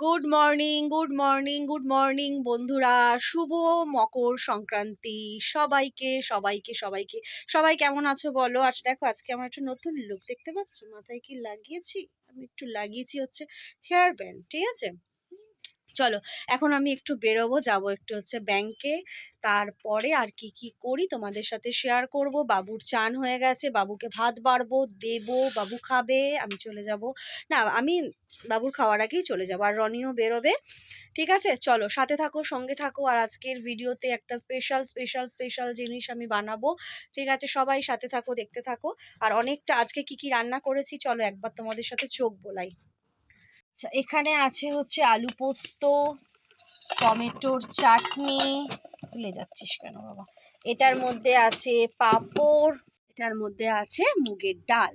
Good morning good morning good morning বন্ধুরা। শুভ মকর সংক্রান্তি। সবাইকে সবাইকে সবাইকে। সবাই কেমন আছো বলো? আজ দেখো, আজকে আমার একটা নতুন লুক দেখতে পাচ্ছ। মাথায় কি লাগিয়েছি? আমি একটু লাগিয়েছি হচ্ছে হেয়ার ব্যান্ড ঠিক আছে? চলো, এখন আমি একটু বেরোবো, যাব একটু হচ্ছে ব্যাংকে তারপরে আর কি কি করি তোমাদের সাথে শেয়ার করব। বাবুর চান হয়ে গেছে, বাবুকে ভাত বাড়বো, দেব, বাবু খাবে, আমি চলে যাব। না, আমি বাবুর খাওয়ার আগেই চলে যাব, আর রনিও বেরোবে। ঠিক আছে? চলো, সাথে থাকো, সঙ্গে থাকো, আর আজকের ভিডিওতে একটা স্পেশাল স্পেশাল স্পেশাল জিনিস আমি বানাবো। ঠিক আছে? সবাই সাথে থাকো, দেখতে থাকো। আর অনেকটা আজকে কি কি রান্না করেছি, চলো একবার তোমাদের সাথে চোখ বোলাই। আচ্ছা এখানে আছে হচ্ছে আলু পোস্ত, টমেটোর চাটনি। ভুলে যাচ্ছিস কেন বাবা? এটার মধ্যে আছে পাঁপড়, এটার মধ্যে আছে মুগের ডাল।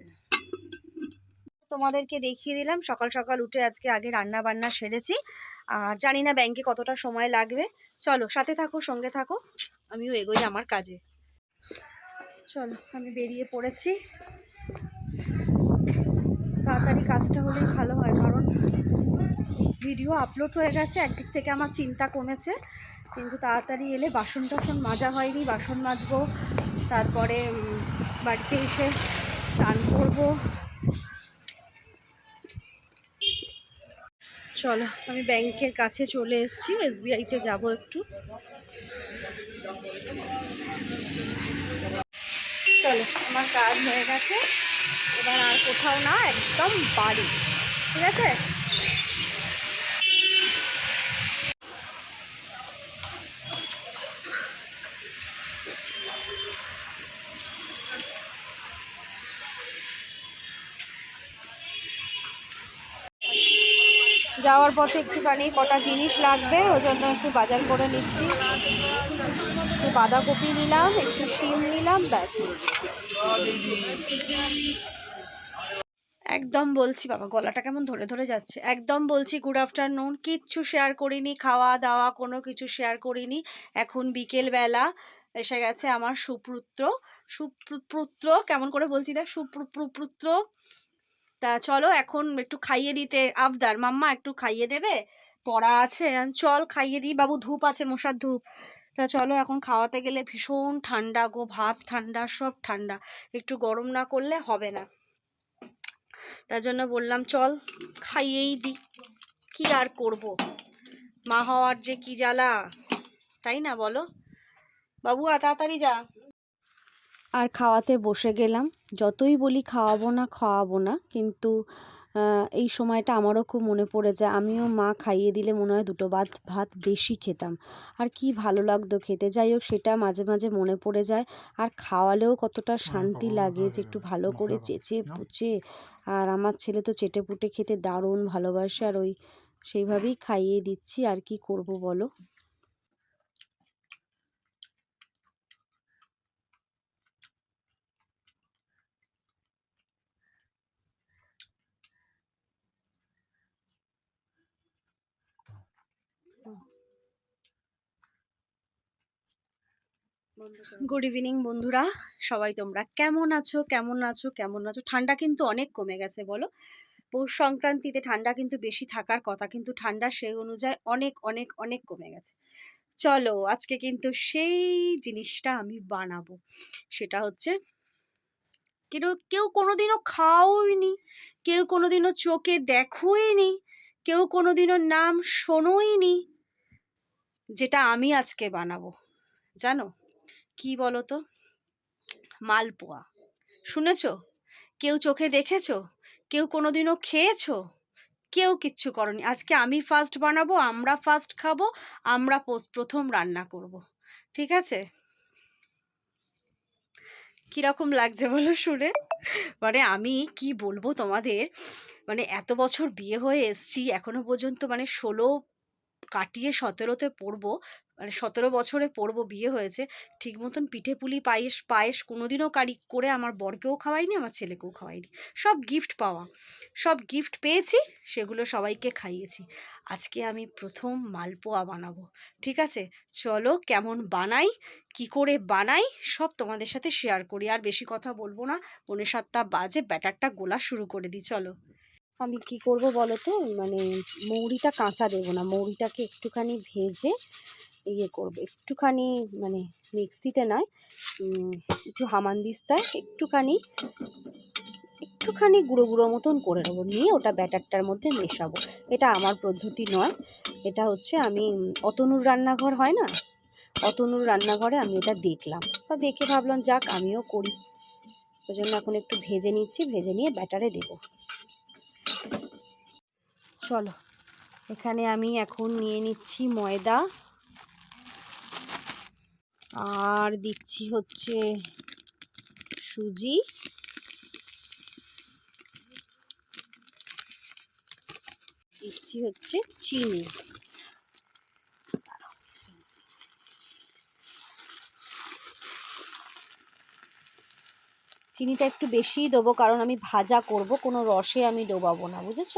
তোমাদেরকে দেখিয়ে দিলাম, সকাল সকাল উঠে আজকে আগে রান্না বান্না সেরেছি। আর জানি না ব্যাংকে কতটা সময় লাগবে। চলো, সাথে থাকো, সঙ্গে থাকো। আমিও এগোই আমার কাজে। চলো, আমি বেরিয়ে পড়েছি। তাড়াতাড়ি কাজটা হলেই ভালো হয়, কারণ ভিডিও আপলোড হয়ে গেছে, একদিক থেকে আমার চিন্তা কমেছে, কিন্তু তাড়াতাড়ি এলে বাসন টাসন মাজা হয়নি, বাসন মাজবো, তারপরে বাড়িতে এসে চান করব। চলো, আমি ব্যাংকের কাছে চলে এসেছি এসবিআইতে যাব একটু। চলো, আমার কাজ হয়ে গেছে। এবার আর কোথাও না, একদম বাড়ি। ঠিক আছে? যাওয়ার পথে একটুখানি কটা জিনিস লাগবে, ওই জন্য একটু বাজার করে নিচ্ছি। একটু বাঁধাকপি নিলাম, একটু শিম নিলাম, ব্যাস। একদম বলছি বাবা, গলাটা কেমন ধরে ধরে যাচ্ছে। একদম বলছি গুড আফটারনুন কিচ্ছু শেয়ার করিনি, খাওয়া দাওয়া কোনো কিছু শেয়ার করিনি। এখন বিকেলবেলা এসে গেছে আমার সুপুত্র। সুপুত্র কেমন করে বলছি দেখ সুপুত্র তা চলো এখন একটু খাইয়ে দিতে, আবদার। মাম্মা একটু খাইয়ে দেবে? পড়া আছে, চল খাইয়ে দিই। বাবু ধূপ আছে, মশার ধূপ। তা চলো এখন খাওয়াতে গেলে ভীষণ ঠান্ডা গো, ভাত ঠান্ডা, সব ঠান্ডা। একটু গরম না করলে হবে না। তার জন্য বললাম, চল, খাইয়েই দিই কি আর করব? মা হওয়ার যে কি জ্বালা? তাই না বলো? বাবু তাড়াতাড়ি যা। আর খাওয়াতে বসে গেলাম। যতই বলি খাওয়াবো না খাওয়াবো না, কিন্তু এই সময়টা আমারও খুব মনে পড়ে যায় আমিও মা খাইয়ে দিলে মনে হয় দুটো ভাত ভাত বেশি খেতাম। আর কি ভালো লাগতো খেতে। যাই হোক সেটা মাঝে মাঝে মনে পড়ে যায়। আর খাওয়ালেও কতটা শান্তি লাগে যে একটু ভালো করে চেচে পুচে। আর আমার ছেলে তো চেটে পুটে খেতে দারুণ ভালোবাসে। আর ওই সেইভাবেই খাইয়ে দিচ্ছি। আর কি করব বলো? গুড ইভিনিং বন্ধুরা সবাই তোমরা কেমন আছো? কেমন আছো? কেমন আছো? ঠান্ডা কিন্তু অনেক কমে গেছে বলো। পৌষ সংক্রান্তিতে ঠান্ডা কিন্তু বেশি থাকার কথা কিন্তু ঠান্ডা সেই অনুযায়ী অনেক অনেক অনেক কমে গেছে। চলো আজকে কিন্তু সেই জিনিসটা আমি বানাবো। সেটা হচ্ছে কেউ কেউ কোনোদিনও খাওইনি কেউ কোনোদিনও চোখে দেখোইনি কেউ কোনোদিনও নাম শোনোইনি যেটা আমি আজকে বানাবো। জানো? কি বলো তো মালপোয়া। শুনেছ? কেউ চোখে দেখেছ? কেউ কোনোদিনও খেয়েছো? কেউ কিচ্ছু করনি। আজকে আমি ফার্স্ট বানাবো, আমরা ফার্স্ট খাব, আমরা প্রথম রান্না করব। ঠিক আছে? কীরকম লাগছে বলো শুনে? মানে আমি কি বলব তোমাদের? মানে এত বছর বিয়ে হয়ে এসছি, এখনও পর্যন্ত মানে ষোলো কাটিয়ে সতেরোতে পড়ব মানে সতেরো বছরে পড়ব, বিয়ে হয়েছে, ঠিক মতন পিঠে পুলি, পায়েস পায়েস কোনোদিনও কারি করে আমার বরকেও খাওয়াইনি, আমার ছেলেকেও খাওয়াইনি। সব গিফট পাওয়া। সব গিফট পেয়েছি, সেগুলো সবাইকে খাইয়েছি। আজকে আমি প্রথম মালপোয়া বানাবো, ঠিক আছে? চলো কেমন বানাই, কি করে বানাই, সব তোমাদের সাথে শেয়ার করি। আর বেশি কথা বলব না পনেরো সাতটা বাজে, ব্যাটারটা গোলা শুরু করে দিই, চলো। আমি কি করব বলো তো মানে মৌরিটা কাঁচা দেবো না, মৌরিটাকে একটুখানি ভেজে ইয়ে করব। একটুখানি মানে মিক্সিতে নয় একটু হামানদিস্তায় একটুখানি একটুখানি গুঁড়ো গুঁড়ো মতন করে নেব। নিয়ে ওটা ব্যাটারটার মধ্যে মেশাবো। এটা আমার পদ্ধতি নয়। এটা হচ্ছে আমি, অতনুর রান্নাঘর হয় না? অতনুর রান্নাঘরে আমি এটা দেখলাম। তা দেখে ভাবলাম, যাক আমিও করি। ওই জন্য এখন একটু ভেজে নিচ্ছি, ভেজে নিয়ে ব্যাটারে দেবো। চলো, এখানে আমি এখন নিয়ে নিচ্ছি ময়দা। আর দিচ্ছি হচ্ছে সুজি। দিচ্ছি হচ্ছে চিনি। চিনিটা একটু বেশিই দেবো, কারণ আমি ভাজা করব, কোনো রসে আমি ডোবাবো না, বুঝেছ?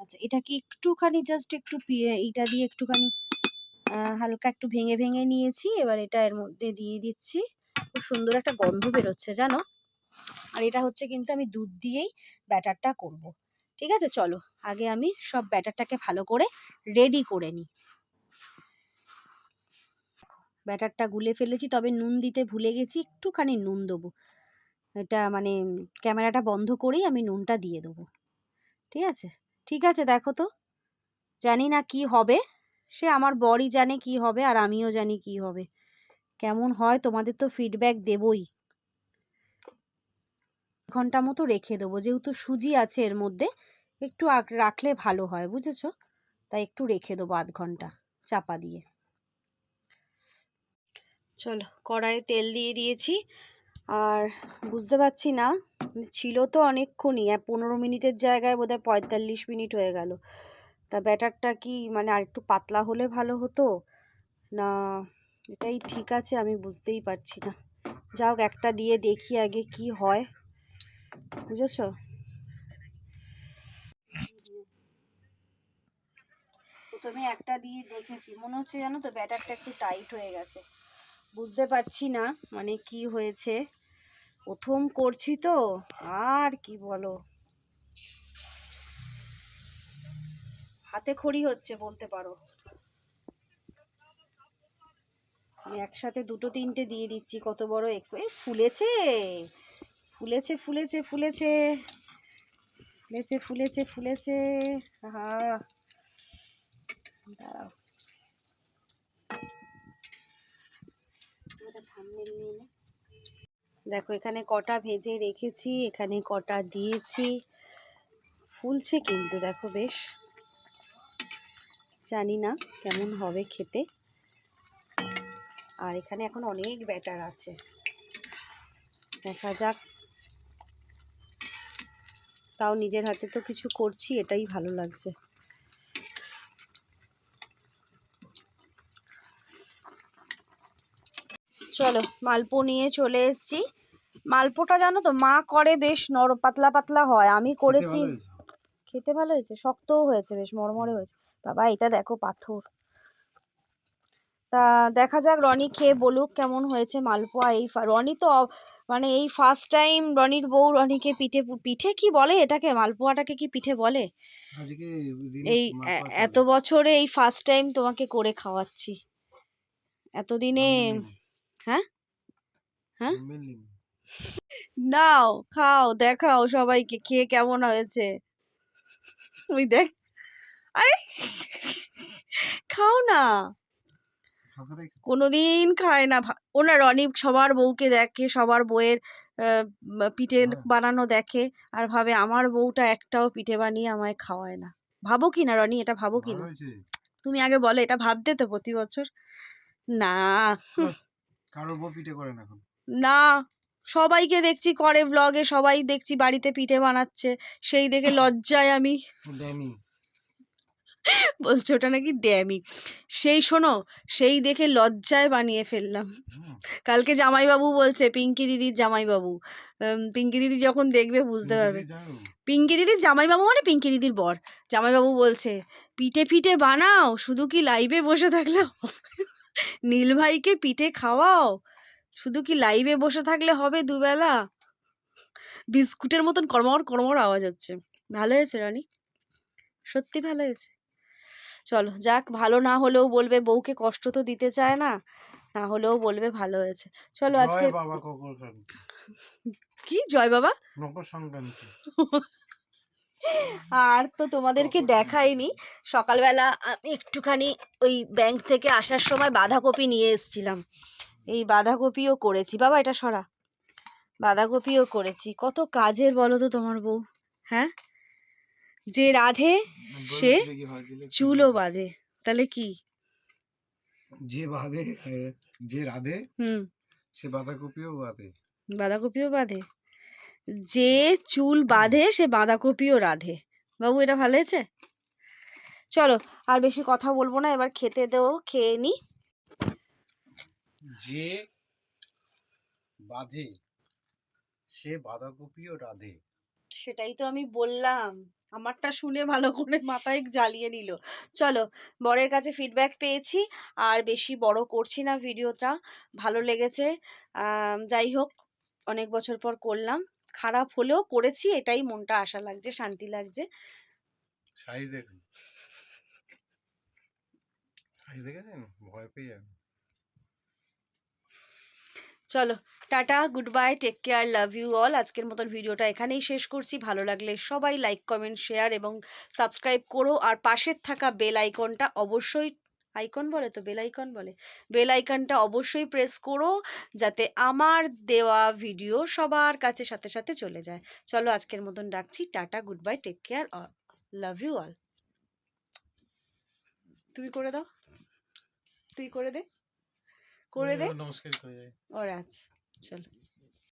আচ্ছা এটা কি একটুখানি জাস্ট একটু এইটা দিয়ে একটুখানি হালকা একটু ভেঙে ভেঙে নিয়েছি, এবার এটা এর মধ্যে দিয়ে দিচ্ছি। খুব সুন্দর একটা গন্ধ বেরোচ্ছে, জানো? আর এটা হচ্ছে কিন্তু আমি দুধ দিয়েই ব্যাটারটা করব। ঠিক আছে? চলো, আগে আমি সব ব্যাটারটাকে ভালো করে রেডি করে নিই। ব্যাটারটা গুলে ফেলেছি, তবে নুন দিতে ভুলে গেছি, একটুখানি নুন দেবো। এটা মানে ক্যামেরাটা বন্ধ করেই আমি নুনটা দিয়ে দেবো। ঠিক আছে? ঠিক আছে, দেখো তো। জানি না কি হবে। সে আমার বরই জানে কি হবে আর আমিও জানি কি হবে। কেমন হয়, তোমাদের তো ফিডব্যাক দেবই। ঘণ্টা মতো রেখে দেবো, যেহেতু সুজি আছে এর মধ্যে, একটু রাখলে ভালো হয়, বুঝেছ? তাই একটু রেখে দেবো আধ ঘণ্টা চাপা দিয়ে। চলো, কড়াইয়ে তেল দিয়ে দিয়েছি। আর বুঝতে পারছি না, ছিল তো অনেকক্ষণই পনেরো মিনিটের জায়গায় বোধহয় পঁয়তাল্লিশ মিনিট হয়ে গেল। তা ব্যাটারটা কি মানে আর একটু পাতলা হলে ভালো হতো? না, এটাই ঠিক আছে, আমি বুঝতেই পারছি না। যাও একটা দিয়ে দেখি আগে কি হয়। বুঝেছ? প্রথমে একটা দিয়ে দেখেছি, মনে হচ্ছে জানো তো ব্যাটারটা একটু টাইট হয়ে গেছে। বুঝতে পারছি না মানে কি হয়েছে। প্রথম করছি তো, আর কি বলো? হাতে খড়ি হচ্ছে বলতে পারো। আমি একসাথে দুটো তিনটে দিয়ে দিচ্ছি, কত বড় এক্স ফুলেছে ফুলেছে ফুলেছে ফুলেছে ফুলেছে ফুলেছে ফুলেছে হা দাঁড়াও একটা thumbnail নিয়ে নে। দেখো, এখানে কটা ভেজে রেখেছি, এখানে কটা দিয়েছি। ফুলছে কিন্তু, দেখো বেশ। জানি না কেমন হবে খেতে। আর এখানে এখন অনেক ব্যাটার আছে। দেখা যাক। তাও নিজের হাতে তো কিছু করছি, এটাই ভালো লাগছে। চলো, মালপো নিয়ে চলে এসেছি। মালপোটা জানো তো? মা করে বেশ নর পাতলা পাতলা হয়। আমি করেছি। খেতে ভালো হয়েছে শক্তও হয়েছে বেশ মরমরে হয়েছে। বাবা এটা দেখো পাথর। তা দেখা যাক রনি খেয়ে বলুক কেমন হয়েছে মালপোয়া। এই রনি তো মানে এই ফার্স্ট টাইম রনির বউ রনিকে পিঠে পিঠে কি বলে এটাকে? মালপোয়াটাকে কি পিঠে বলে? এই এত বছরে এই ফার্স্ট টাইম তোমাকে করে খাওয়াচ্ছি। এতদিনে হ্যাঁ? হ্যাঁ? নাও খাও দেখাও সবাইকে খেয়ে কেমন হয়েছে। ওই দেখ আরে খাও না। কোনোদিন খায় না। ভা- ও রনি সবার বউকে দেখে সবার বউয়ের পিঠে হ্যাঁ। বানানো দেখে আর ভাবে আমার বউটা একটাও পিঠে বানিয়ে আমায় খাওয়ায় না। ভাবো কি না রনি এটা ভাবো কি না? তুমি আগে বলো এটা ভাবতে তো প্রতি বছর। না। কারও বউ পিঠে করে না না। সবাইকে দেখছি করে ব্লগে সবাই দেখছি বাড়িতে পিঠে বানাচ্ছে। সেই দেখে লজ্জায় আমি ড্যামি। বলছে ওটা নাকি ড্যামি। সেই শোনো সেই দেখে লজ্জায় বানিয়ে ফেললাম। কালকে জামাইবাবু বলছে পিঙ্কি দিদির জামাইবাবু। পিঙ্কি দিদি যখন দেখবে বুঝতে পারবে। পিঙ্কি দিদির জামাইবাবু মানে পিঙ্কি দিদির বর। জামাইবাবু বলছে পিঠে পিঠে বানাও শুধু কি লাইভে বসে থাকলে? নীল ভাইকে পিঠে খাওয়াও শুধু কি লাইভে বসে থাকলে হবে দুবেলা? বিস্কুটের মতন কর্মর কর্মর আওয়াজ হচ্ছে। ভালো হয়েছে রানী? সত্যি ভালো হয়েছে। চলো যাক ভালো না হলেও বলবে বউকে কষ্ট তো দিতে চায় না না হলেও বলবে ভালো হয়েছে। চলো আজকে কি? জয় বাবা? আর তো তোমাদেরকে। দেখাইনি। সকালবেলা আমি একটুখানি ওই ব্যাংক থেকে আসার সময় বাঁধাকপি নিয়ে এসেছিলাম। এই বাঁধাকপিও করেছি। বাবা এটা সরা। বাঁধাকপিও করেছি। কত কাজের বলো তো তোমার বউ হ্যাঁ? যে রাধে সে চুলও বাঁধে। তাহলে কি? যে বাঁধে যে রাধে হুম। সে বাঁধাকপিও বাঁধে। বাঁধাকপিও বাঁধে। যে চুল বাঁধে সে বাঁধাকপিও রাধে। বাবু এটা ভালো হয়েছে? চলো আর বেশি কথা বলব না। এবার খেতে দেও খেয়ে নি। যে বাঁধে সে বাঁধাকপিও রাধে। সেটাই তো আমি বললাম। আমারটা শুনে ভালো করে মাথায় জ্বালিয়ে নিল। চলো বরের কাছে ফিডব্যাক পেয়েছি। আর বেশি বড় করছি না ভিডিওটা। ভালো লেগেছে। যাই হোক অনেক বছর পর করলাম। খারাপ হলেও করেছি এটাই মনটা আশা লাগছে শান্তি লাগছে। সাইজ দেখুন। সাইজ দেখেছেন? ভয় পেয়ে যাবেন। চলো, tata good bye take care, love you all. আজকের মতন ভিডিওটা এখানেই শেষ করছি। ভালো লাগলে সবাই লাইক, কমেন্ট, শেয়ার এবং সাবস্ক্রাইব করো। আর পাশের থাকা বেল আইকনটা অবশ্যই, আইকন বলে তো? বেল আইকন বলে? বেল আইকনটা অবশ্যই প্রেস করো যাতে আমার দেওয়া ভিডিও সবার কাছে সাথে সাথে চলে যায়। চলো, আজকের মতন ডাকছি tata good bye take care all love you all. তুমি করে দাও। তুই করে দে। করে দে। নমস্কার করে যাই ওর আচ্ছা চলো।